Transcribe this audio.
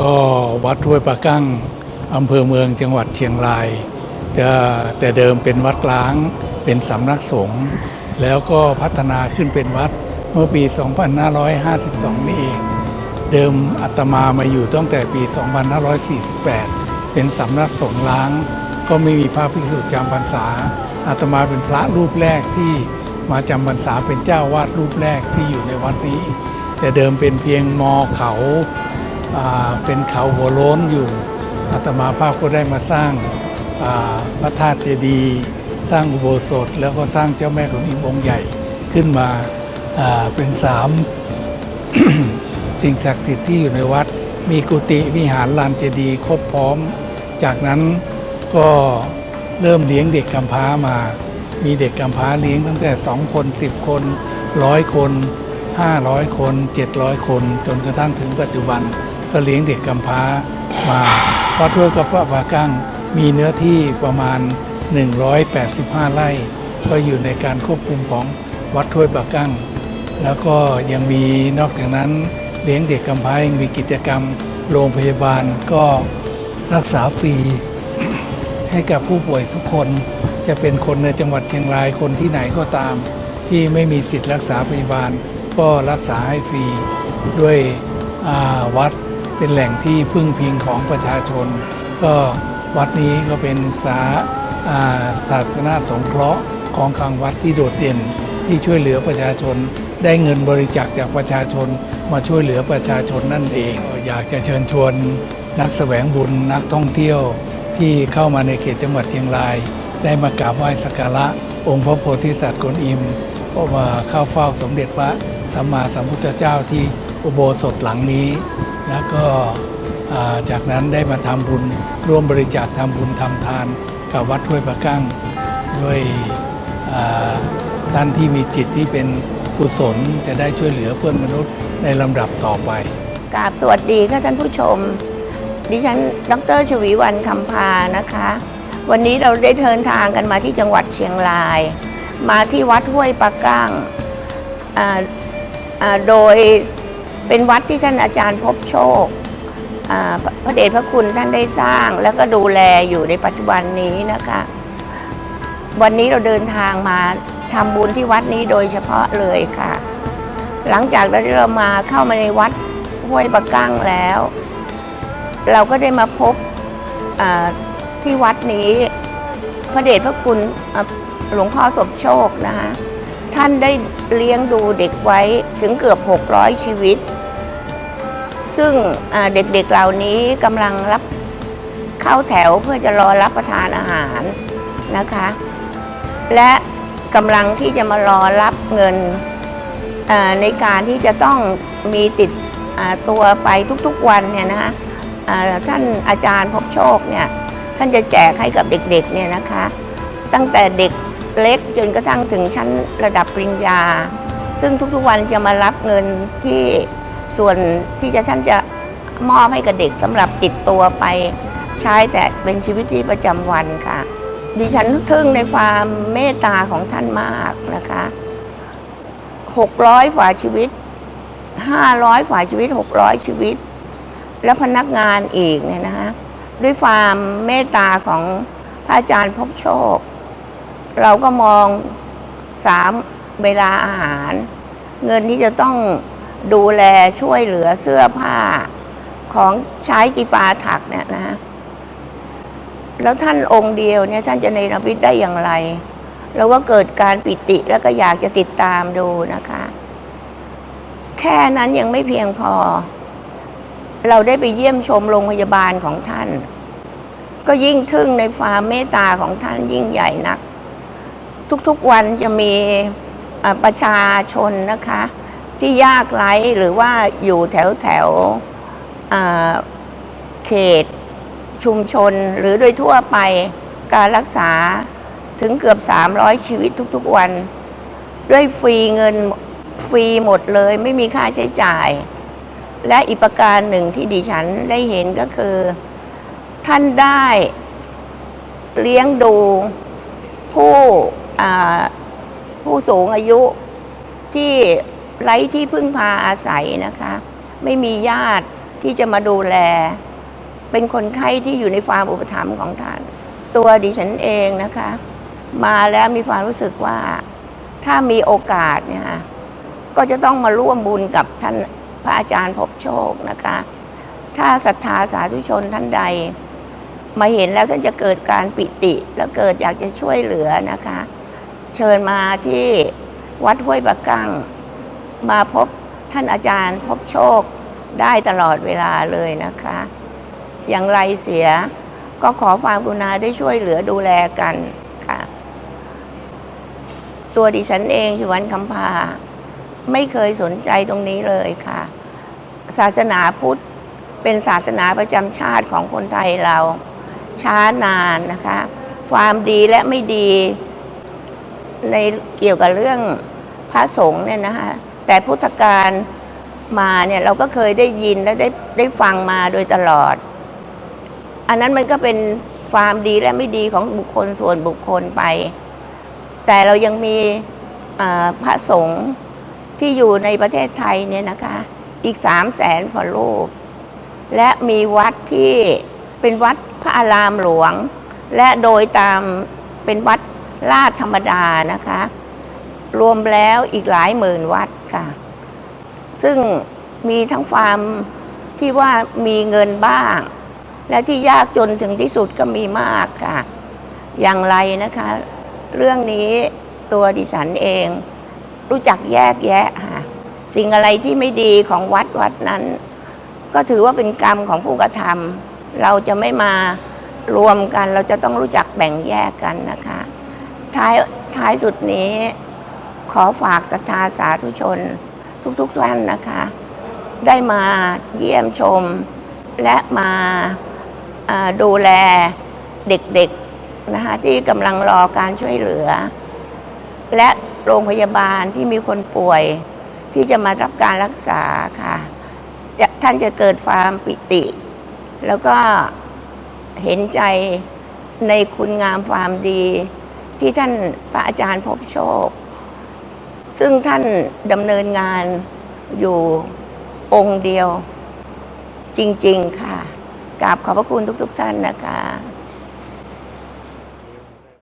ก็วัดห้วยปะกั้งอำเภอเมืองจังหวัดเชียงรายจะแต่เดิมเป็นวัดล้างเป็นสำนักสงฆ์แล้วก็พัฒนาขึ้นเป็นวัดเมื่อปี 2552 นี่เอง เดิมอาตมามาอยู่ตั้งแต่ปี 2548 เป็นสำนักสงฆ์ล้าง ก็ไม่มีพระภิกษุจำพรรษาอาตมาเป็นพระรูปแรกที่มาจำพรรษาเป็นเจ้าวาดรูปแรกที่อยู่ในวัดนี้ แต่เดิมเป็นเพียงมอเขาอ่า เป็นเขาหัวโล้นอยู่อาตมาภาพก็ได้มาสร้างาพระธาตุเจดีย์สร้างอุโบสถ แล้วก็สร้างเจ้าแม่ของอิมองค์ใหญ่ขึ้นมาาเป็นสามสิ่งศักดิ์สิทธิ์ที่อยู่ในวัด มีกุฏิวิหารลานเจดีย์ครบพร้อม จากนั้นก็เริ่มเลี้ยงเด็กกำพร้ามา มีเด็กกำพร้าเลี้ยงตั้งแต่2คน10คนร้อยคน500คน700คน จนกระทั่งถึงปัจจุบัน ก็เลี้ยงเด็กกำพร้ามาวัดถ้วยกับพระบากั้งมีเนื้อที่ประมาณ 185 ไร่ ก็อยู่ในการควบคุมของวัดถ้วยปากั้ง แล้วก็ยังมีนอกจากนั้นเลี้ยงเด็กกำพร้ายังมีกิจกรรมโรงพยาบาลก็รักษาฟรี ให้กับผู้ป่วยทุกคนจะเป็นคนในจังหวัดเชียงรายคนที่ไหนก็ตาม ที่ไม่มีสิทธิ์รักษาพยาบาล ก็รักษาให้ฟรีด้วยวัด เป็นแหล่งที่พึ่งพิงของประชาชน ก็วัดนี้ก็เป็นสาศาสนาสงเคราะห์ของขังวัดที่โดดเด่นที่ช่วยเหลือประชาชน ได้เงินบริจาคจากประชาชนมาช่วยเหลือประชาชนนั่นเอง อยากจะเชิญชวนนักแสวงบุญนักท่องเที่ยวที่เข้ามาในเขตจังหวัดเชียงราย ได้มากราบไหว้สักการะ องค์พระโพธิสัตว์กวนอิมก็มาเข้าเฝ้าสมเด็จพระสัมมาสัมพุทธเจ้าที่ อุโบสถหลังนี้ แล้วก็จากนั้นได้มาทำบุญร่วมบริจาคทำบุญทำทานกับวัดห้วยปะกั้งด้วยท่านที่มีจิตที่เป็นกุศลจะได้ช่วยเหลือเพื่อนมนุษย์ในลำดับต่อไปกราบสวัสดีค่ะท่านผู้ชม ดิฉันดรชวีวันคำพานะคะ วันนี้เราได้เดินทางกันมาที่จังหวัดเชียงราย มาที่วัดห้วยปะก้างโดย เป็นวัดที่ท่านอาจารย์พบโชคพระเดชพระคุณท่านได้สร้างแล้วก็ดูแลอยู่ในปัจจุบันนี้นะคะ วันนี้เราเดินทางมาทำบุญที่วัดนี้โดยเฉพาะเลยค่ะ หลังจากที่เรามาเข้ามาในวัดห้วยปะกั้งแล้ว เราก็ได้มาพบที่วัดนี้ พระเดชพระคุณหลวงพ่อสมโชคนะคะท่านได้เลี้ยงดูเด็กไว้ถึงเกือบ 600 ชีวิต ซึ่งเด็กๆเหล่านี้กำลังรับเข้าแถวเพื่อจะรอรับประทานอาหารนะคะ และกำลังที่จะมารอรับเงินในการที่จะต้องมีติดตัวไปทุกๆวันเนี่ยนะคะท่านอาจารย์พบโชคเนี่ยท่านจะแจกให้กับเด็กๆเนี่ยนะคะ ตั้งแต่เด็กเล็กจนกระทั่งถึงชั้นระดับปริญญา ซึ่งทุกๆวันจะมารับเงินที่ ส่วนที่จะท่านจะมอบให้กับเด็กสำหรับติดตัวไปใช้แต่เป็นชีวิตที่ประจำวันค่ะ ดิฉันทึ่งในความเมตตาของท่านมากนะคะ600ฝ่าชีวิต 500ฝ่าชีวิต 600 ชีวิต แล้วพนักงานอีกเนี่ยนะคะด้วยความเมตตาของพระอาจารย์พบโชค เราก็มองสามเวลาอาหาร เงินที่จะต้อง ดูแลช่วยเหลือเสื้อผ้าของใช้จีปาถักเนี่ยนะฮะแล้วท่านองค์เดียวเนี่ยท่านจะในรมิตได้อย่างไรเราก็เกิดการปิติแล้วก็อยากจะติดตามดูนะคะ แค่นั้นยังไม่เพียงพอ เราได้ไปเยี่ยมชมโรงพยาบาลของท่าน ก็ยิ่งทึ่งในความเมตตาของท่านยิ่งใหญ่นัก ทุกๆวันจะมีประชาชนนะคะ ที่ยากไร้หรือว่าอยู่แถวแถวเขตชุมชนหรือโดยทั่วไปการรักษาถึงเกือบ 300 ชีวิตทุกๆวัน ด้วยฟรีเงินฟรีหมดเลยไม่มีค่าใช้จ่าย และอีกประการหนึ่งที่ดิฉันได้เห็นก็คือ ท่านได้เลี้ยงดูผู้ผู้สูงอายุที่ ไร้ที่พึ่งพาอาศัยนะคะ ไม่มีญาติที่จะมาดูแล เป็นคนไข้ที่อยู่ในความอุปถัมภ์ของท่าน ตัวดิฉันเองนะคะ มาแล้วมีความรู้สึกว่าถ้ามีโอกาสเนี่ยค่ะก็จะต้องมาร่วมบุญกับท่านพระอาจารย์พบโชคนะคะ ถ้าศรัทธาสาธุชนท่านใด มาเห็นแล้วท่านจะเกิดการปิติ และเกิดอยากจะช่วยเหลือนะคะ เชิญมาที่วัดห้วยปะกั้ง มาพบท่านอาจารย์พบโชคได้ตลอดเวลาเลยนะคะ อย่างไรเสียก็ขอความกรุณาได้ช่วยเหลือดูแลกันค่ะ ตัวดิฉันเองชวันคำพา ไม่เคยสนใจตรงนี้เลยค่ะ ศาสนาพุทธเป็นศาสนาประจำชาติของคนไทยเรา ช้านานนะคะ ความดีและไม่ดีในเกี่ยวกับเรื่องพระสงฆ์เนี่ยนะคะ แต่พุทธการมาเนี่ยเราก็เคยได้ยินและได้ได้ฟังมาโดยตลอด อันนั้นมันก็เป็นความดีและไม่ดีของบุคคลส่วนบุคคลไป แต่เรายังมีพระสงฆ์ที่อยู่ในประเทศไทยเนี่ยนะคะ อีกสามแสนกว่ารูป และมีวัดที่เป็นวัดพระอารามหลวง และโดยตามเป็นวัดลาดธรรมดานะคะ รวมแล้วอีกหลายหมื่นวัด ค่ะ ซึ่งมีทั้งความที่ว่ามีเงินบ้าง และที่ยากจนถึงที่สุดก็มีมากค่ะ อย่างไรนะคะ เรื่องนี้ตัวดิฉันเอง รู้จักแยกแยะค่ะสิ่งอะไรที่ไม่ดีของวัดวัดนั้น ก็ถือว่าเป็นกรรมของผู้กระทำเราจะไม่มารวมกัน เราจะต้องรู้จักแบ่งแยกกันนะคะ ท้ายท้ายสุดนี้ ขอฝากศรัทธาสาธุชนทุกๆท่านนะคะ ได้มาเยี่ยมชม และมาาดูแลเด็กๆนะคะที่กำลังรอการช่วยเหลือ และโรงพยาบาลที่มีคนป่วยที่จะมารับการรักษาค่ะจะท่านจะเกิดความปิติ แล้วก็เห็นใจในคุณงามความดี ที่ท่านพระอาจารย์พบโชค ซึ่งท่านดำเนินงานอยู่องค์เดียวจริง ๆ ค่ะกราบขอบพระคุณทุก ๆ ท่านนะคะ